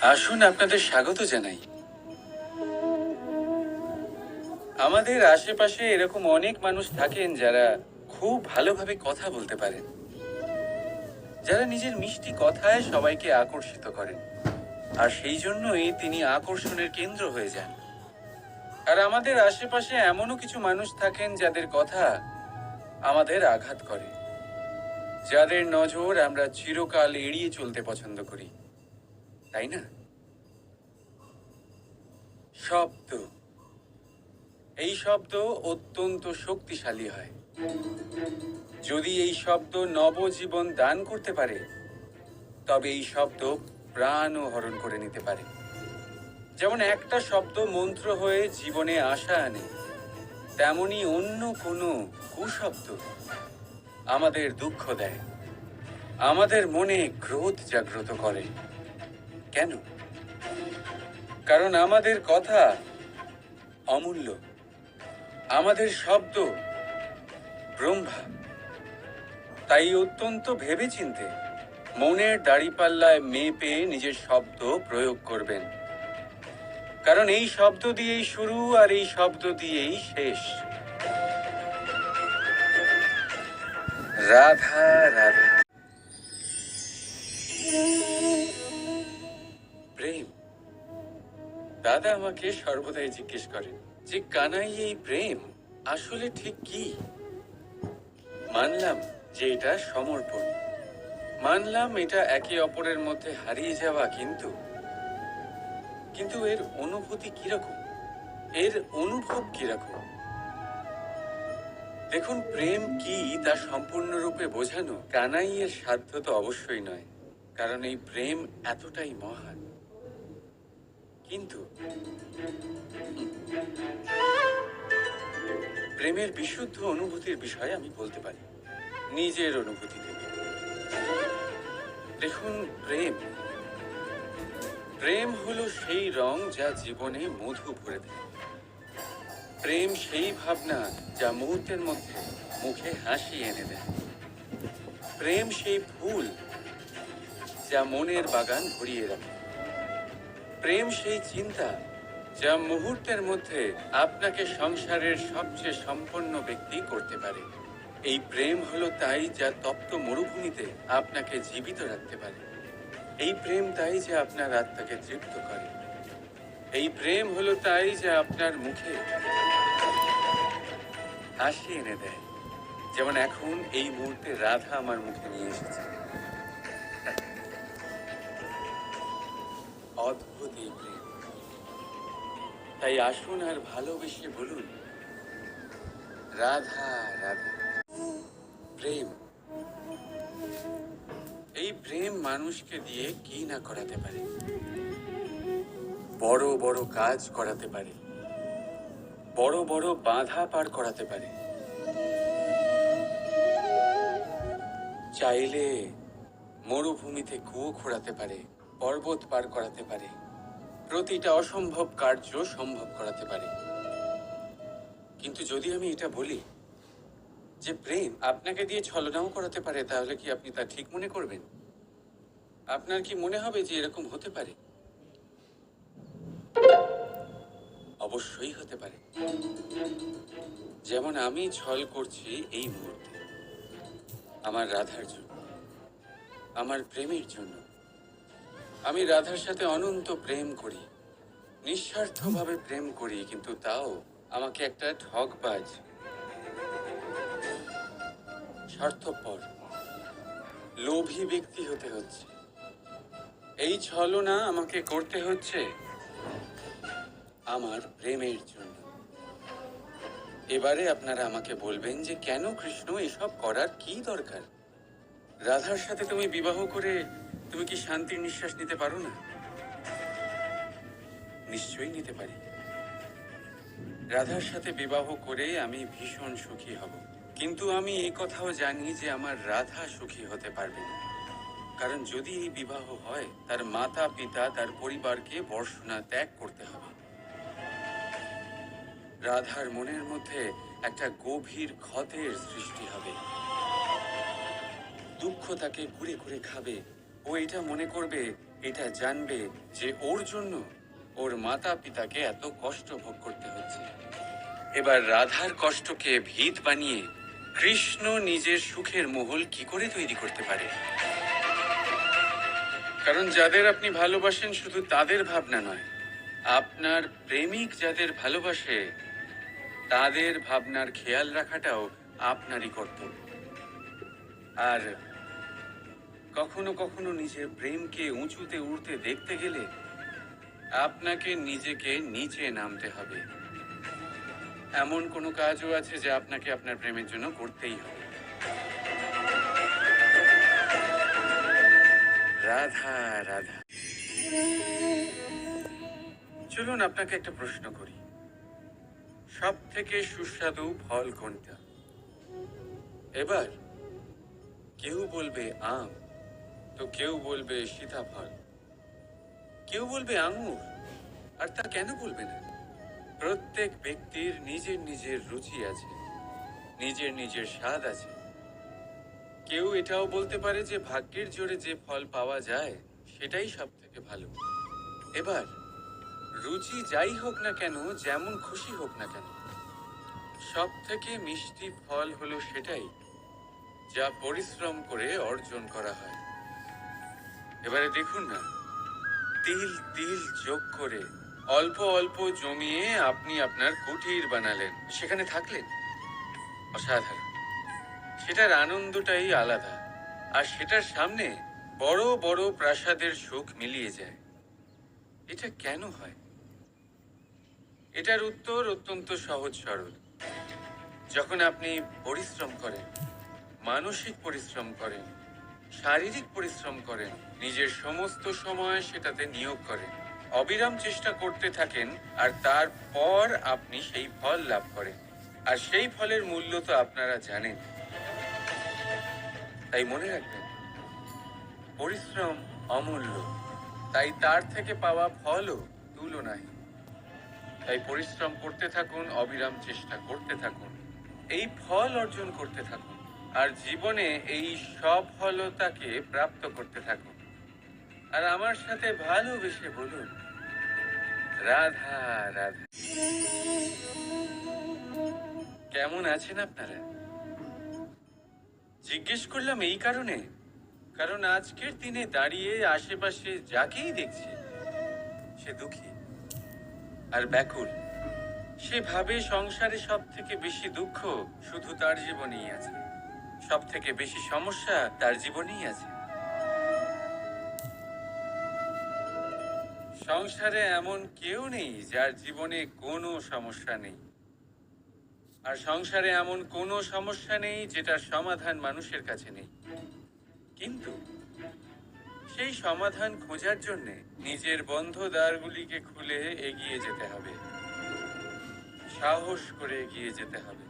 আসুন আপনাদের স্বাগত জানাই। আমাদের আশেপাশে এরকম অনেক মানুষ থাকেন যারা খুব ভালোভাবে কথা বলতে পারেন। যারা নিজের মিষ্টি কথায় সবাইকে আকর্ষিত করেন। আর সেই জন্যই তিনি আকর্ষণের কেন্দ্র হয়ে যান। আর আমাদের আশেপাশে এমনও কিছু মানুষ থাকেন যাদের কথা আমাদের আঘাত করে। যাদের নজর আমরা চিরকাল এড়িয়ে চলতে পছন্দ করি। তাই না? শব্দ। এই শব্দ অত্যন্ত শক্তিশালী হয়। যদি এই শব্দ নবজীবন দান করতে পারে, তবে এই শব্দ প্রাণও হরণ করে নিতে পারে। যেমন একটা শব্দ মন্ত্র হয়ে জীবনে আশা আনে, তেমনি অন্য কোনো কুশব্দ আমাদের দুঃখ দেয়, আমাদের মনে ক্রোধ জাগ্রত করে। কেন? কারণ আমাদের কথা অমূল্য। আমাদের শব্দ ব্রহ্মা। তাই অত্যন্ত ভেবেচিন্তে মনের দাড়িপাল্লায় মেপে নিজের শব্দ প্রয়োগ করবেন। কারণ এই শব্দ দিয়েই শুরু আর এই শব্দ দিয়েই শেষ। রাধা রাধা। দাদা আমাকে সর্বদাই জিজ্ঞেস করেন যে, কানাই এই প্রেম আসলে ঠিক কি? মানলাম যে এটা সমর্পণ। মানলাম এটা একে অপরের মধ্যে হারিয়ে যাওয়া কিন্তু। কিন্তু এর অনুভূতি কীরকম? এর অনুভব কীরকম? দেখুন, প্রেম কি তা সম্পূর্ণরূপে বোঝানো কানাইয়ের সাধ্য তো অবশ্যই নয়, কারণ এই প্রেম এতটাই মহান। কিন্তু প্রেমের বিশুদ্ধ অনুভূতির বিষয়ে আমি বলতে পারি। নিজের অনুভূতি থেকে। দেখুন, প্রেম। প্রেম হলো সেই রং যা জীবনে মধু ভরে দেয়। প্রেম সেই ভাবনা যা মুহূর্তের মধ্যে মুখে হাসি এনে দেয়। প্রেম সেই ফুল যা মনের বাগান ভরিয়ে রাখে। প্রেম সেই চিন্তা যা মুহূর্তের মধ্যে আপনাকে সংসারের সবচেয়ে সম্পন্ন ব্যক্তি করতে পারে। এই প্রেম হলো তাই যা তপ্ত মরুভূমিতে আপনাকে জীবিত রাখতে পারে। এই প্রেম তাই যে আপনার আত্মাকে তৃপ্ত করে। এই প্রেম হলো তাই যা আপনার মুখে হাসি এনে দেয়। যেমন এখন এই মুহূর্তে রাধা আমার মুখে নিয়ে এসেছে। অদ্ভুত এই প্রেম। তাই আসুন আর ভালোবেসে বলুন, রাধা রাধা। প্রেম। এই প্রেম মানুষকে দিয়ে কি না করাতে পারে? বড় বড় কাজ করাতে পারে। বড় বড় বাধা পার করাতে পারে। চাইলে মরুভূমিতে কুয়ো খোঁড়াতে পারে। পর্বত পার করাতে পারে। প্রতিটা অসম্ভব কার্য সম্ভব করাতে পারে। কিন্তু যদি আমি এটা বলি যে প্রেম আপনাকে দিয়ে ছলনাও করাতে পারে, তাহলে কি আপনি তা ঠিক মনে করবেন? আপনার কি মনে হবে যে এরকম হতে পারে? অবশ্যই হতে পারে। যেমন আমি ছল করছি এই মুহূর্তে। আমার রাধার জন্য, আমার প্রেমের জন্য। আমি রাধার সাথে অনন্ত প্রেম করি, নিঃস্বার্থভাবে প্রেম করি, কিন্তু তাও আমাকে একটা ঠকবাজ স্বার্থপর, লোভী ব্যক্তি হতে হচ্ছে। এই ছলনা আমাকে করতে হচ্ছে আমার প্রেমের জন্য। এবারে আপনারা আমাকে বলবেন যে কেন কৃষ্ণ এসব করার কি দরকার? রাধার সাথে তুমি বিবাহ করে তুমি কি শান্তির নিঃশ্বাস নিতে পারো না? নিশ্চয়ই নিতে পারি। রাধার সাথে বিবাহ করে আমি ভীষণ সুখী হব। কিন্তু আমি এই কথাও জানি যে আমার রাধা সুখী হতে পারবে না। কারণ যদি এই বিবাহ হয়, তার মাতা, পিতা, তার পরিবারকে বর্ষনা ত্যাগ করতে হবে। রাধার মনের মধ্যে একটা গভীর ক্ষতের সৃষ্টি হবে। দুঃখ তাকে ঘুরে ঘুরে খাবে। ও এটা মনে করবে, এটা জানবে যে ওর জন্য ওর মাতা পিতাকে এত কষ্ট ভোগ করতে হচ্ছে। এবার রাধার কষ্টকে ভিত বানিয়ে কৃষ্ণ নিজের সুখের মহল কি করে তৈরি করতে পারে? কারণ যাদের আপনি ভালোবাসেন শুধু তাদের ভাবনা নয়, আপনার প্রেমিক যাদের ভালোবাসে, তাদের ভাবনার খেয়াল রাখাটাও আপনারই কর্তব্য। আর কখনো কখনো নিজের প্রেমকে উঁচুতে উঠতে দেখতে গেলে আপনাকে নিজেকে নিচে নামতে হবে। এমন কোনো কাজও আছে যা আপনাকে আপনার প্রেমের জন্য করতেই হবে। রাধা রাধা। চলুন, আপনাকে একটা প্রশ্ন করি। সব থেকে সুস্বাদু ফল কোনটা? এবার কেউ বলবে আম। তো কেউ বলবে সীতাফল, কেউ বলবে আঙুর, আর তা কেন বলবে না? প্রত্যেক ব্যক্তির নিজের নিজের রুচি আছে, নিজের নিজের স্বাদ আছে। কেউ এটাও বলতে পারে যে ভাগ্যের জোরে যে ফল পাওয়া যায়, সেটাই সব থেকে ভালো। এবার, রুচি যাই হোক না কেন, যেমন খুশি হোক না কেন সব থেকে মিষ্টি ফল হলো সেটাই, যা পরিশ্রম করে অর্জন করা হয়। এবারে দেখুন না। তিল তিল যোগ করে অল্প অল্প জমিয়ে আপনি আপনার কুটির বানালেন। সেখানে থাকলেন? অসাধারণ। সেটার আনন্দটাই আলাদা। আর সেটার সামনে বড় বড় প্রাসাদের সুখ মিলিয়ে যায়। এটা কেন হয়? এটার উত্তর অত্যন্ত সহজ, সরল। যখন আপনি পরিশ্রম করেন, মানসিক পরিশ্রম করেন শারীরিক পরিশ্রম করেন, নিজের সমস্ত সময় সেটাতে নিয়োগ করেন। অবিরাম চেষ্টা করতে থাকেন, আর তারপর আপনি সেই ফল লাভ করেন। আর সেই ফলের মূল্য তো আপনারা জানেন। তাই মনে রাখবেন, পরিশ্রম অমূল্য। তাই তার থেকে পাওয়া ফলও তুলনাহীন তাই পরিশ্রম করতে থাকুন, অবিরাম চেষ্টা করতে থাকুন। এই ফল অর্জন করতে থাকুন। আর জীবনে এই সফলতাকে প্রাপ্ত করতে থাকুন। আর আমার সাথে ভালোবেসে বলুন, রাধা রাধা। কেমন আছেন আপনারা? জিজ্ঞেস করলাম এই কারণে, কারণ আজকের দিনে দাঁড়িয়ে আশেপাশে যাকেই দেখছি, সে দুঃখী আর ব্যাকুল। সে ভাবে সংসারে সব থেকে বেশি দুঃখ শুধু তার জীবনেই আছে। সব থেকে বেশি সমস্যা তার জীবনেই আছে। সংসারে এমন কেউ নেই যার জীবনে কোনো সমস্যা নেই। আর সংসারে এমন কোনো সমস্যা নেই যেটার সমাধান মানুষের কাছে নেই। কিন্তু সেই সমাধান খোঁজার জন্যে নিজের বন্ধ দ্বারগুলিকে খুলে এগিয়ে যেতে হবে। সাহস করে এগিয়ে যেতে হবে।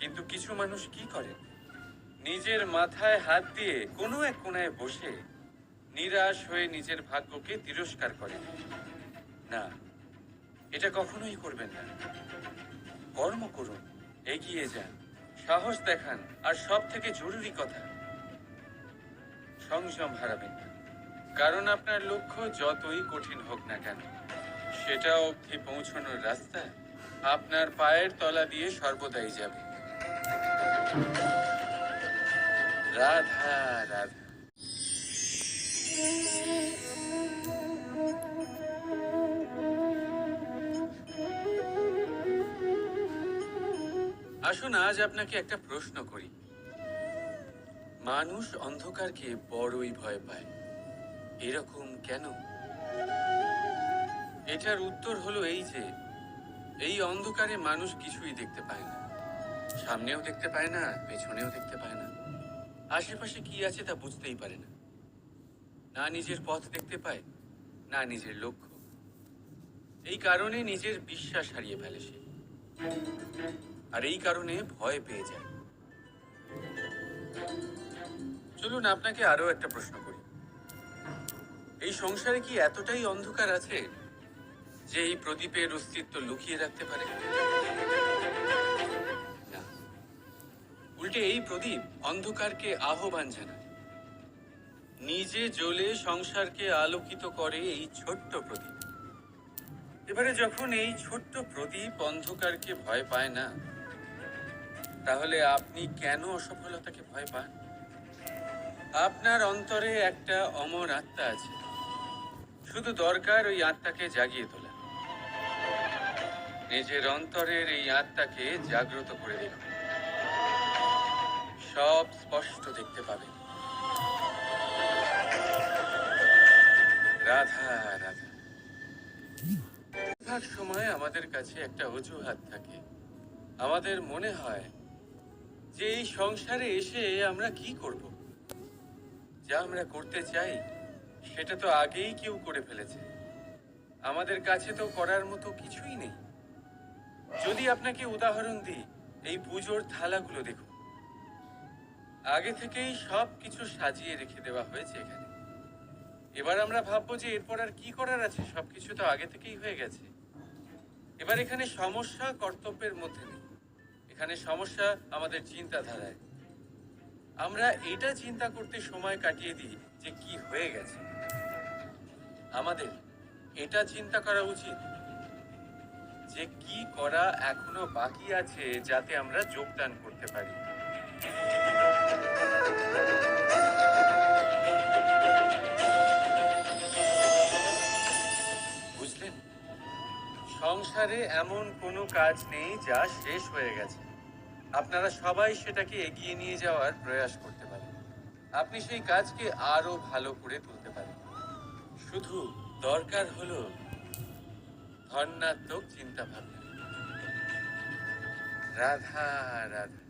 কিন্তু কিছু মানুষ কি করে? নিজের মাথায় হাত দিয়ে কোনো এক কোনায় বসে নিরাশ হয়ে নিজের ভাগ্যকে তিরস্কার করে। না, এটা কখনোই করবেন না। কর্ম করুন, এগিয়ে যান, সাহস দেখান, আর সব থেকে জরুরি কথা, সংযম হারাবেন না। কারণ আপনার লক্ষ্য যতই কঠিন হোক না কেন, সেটা অবধি পৌঁছানোর রাস্তা আপনার পায়ের তলা দিয়ে সর্বদাই যাবে। আসুন, আজ আপনাকে একটা প্রশ্ন করি। মানুষ অন্ধকারকে বড়ই ভয় পায়। এরকম কেন? এটার উত্তর হলো এই যে, এই অন্ধকারে মানুষ কিছুই দেখতে পায় না। সামনেও দেখতে পায় না, পেছনেও দেখতে পায় না। আশেপাশে কি আছে তা বুঝতেই পারে না। না নিজের পথ দেখতে পায়, না নিজের লক্ষ্য। এই কারণে নিজের বিশ্বাস হারিয়ে ফেলে সে। আর এই কারণে ভয় পেয়ে যায়। চলুন আপনাকে আরও একটা প্রশ্ন করি। এই সংসারে কি এতটাই অন্ধকার আছে যে এই প্রদীপের অস্তিত্ব লুকিয়ে রাখতে পারে? নিজে জ্বলে সংসারকে আলোকিত করে এই ছোট্ট প্রদীপ। এবারে যখন এই ছোট্ট প্রদীপ অন্ধকারকে ভয় পায় না, তাহলে আপনি কেন অসফলতাকে ভয় পান? আপনার অন্তরে একটা অমর আত্মা আছে। শুধু দরকার ওই আত্মাকে জাগিয়ে তোলা। নিজের অন্তরের এই আত্মাকে জাগ্রত করে দেখুন সব স্পষ্ট দেখতে পাবেন রাধা রাধা। সময় আমাদের কাছে একটা অজুহাত থাকে। আমাদের মনে হয় যে এই সংসারে এসে আমরা কি করব? যা আমরা করতে চাই, সেটা তো আগেই কেউ করে ফেলেছে। আমাদের কাছে তো করার মতো কিছুই নেই। যদি আপনাকে উদাহরণ দিই, এই পুজোর থালাগুলো দেখুন। আগে থেকেই সব কিছু সাজিয়ে রেখে দেওয়া হয়েছে এখানে। এবার আমরা ভাববো যে এরপর আর কি করার আছে? সবকিছু তো আগে থেকেই হয়ে গেছে। এবার এখানে সমস্যা কর্তব্যের মধ্যে নেই। এখানে সমস্যা আমাদের চিন্তাধারায়। আমরা এটা চিন্তা করতে সময় কাটিয়ে দিই যে কি হয়ে গেছে। আমাদের এটা চিন্তা করা উচিত যে কি করা এখনও বাকি আছে যাতে আমরা যোগদান করতে পারি। সংসারে এমন কোনো কাজ নেই যা শেষ হয়ে গেছে। আপনারা সবাই সেটাকে এগিয়ে নিয়ে যাওয়ার প্রয়াস করতে পারেন। আপনি সেই কাজকে আরও ভালো করে তুলতে পারেন। শুধু দরকার হলো ধর্নাত্মক চিন্তা ভাবনা রাধা রাধা।